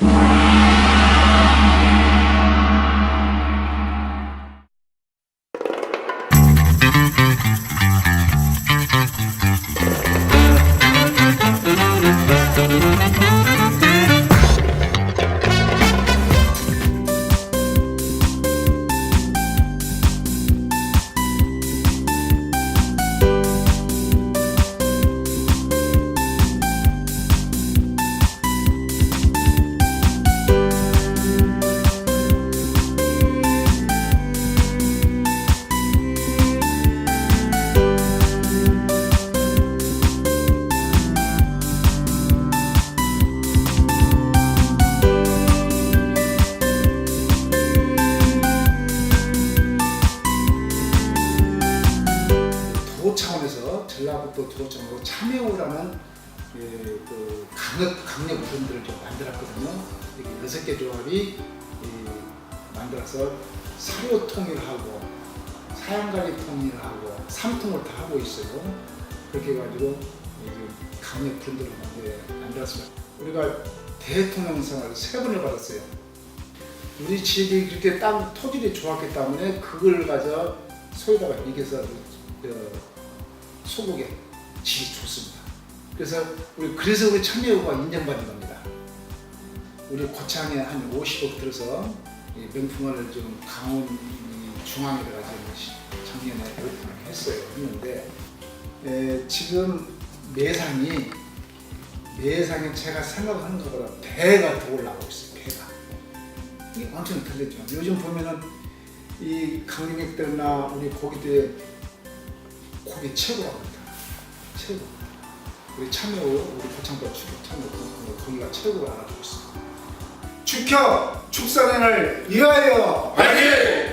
you 도 차원에서 전라북도 도청으로 참여라는 예, 그 강력 강력 브랜드를 좀 만들었거든요. 이렇게 여섯 개 조합이 예, 만들어서 사료 통일하고 사양가리 통일하고 삼통을 다 하고 있어요. 그렇게 해가지고 이 강력 브랜드를 만들- 만들었습니다. 우리가 대통령 상을 세 번을 받았어요. 우리 지역이 그렇게 땅 토질이 좋았기 때문에 그걸 가져 소에다가 이겨서 어, 소고기 질이 좋습니다. 그래서 우리 그래서 우리 참여가 인정받는 겁니다. 우리 고창에 한 50억 들어서 이 명품관을 좀 강원 이 중앙에다가 작년에 했어요. 했는데 에, 지금 매상이 매상이 제가 생각하는 것보다 배가 더 올라가고 있어요. 배가 이게 엄청 틀렸죠. 요즘 보면은 이 강릉객들이나 우리 고기들 고기 최고라고 합니다. 최고. 우리 참여 우리 고창도 참여 거기가 최고로 알아주고 있습니다. 축협 축산인을 위하여 화이팅!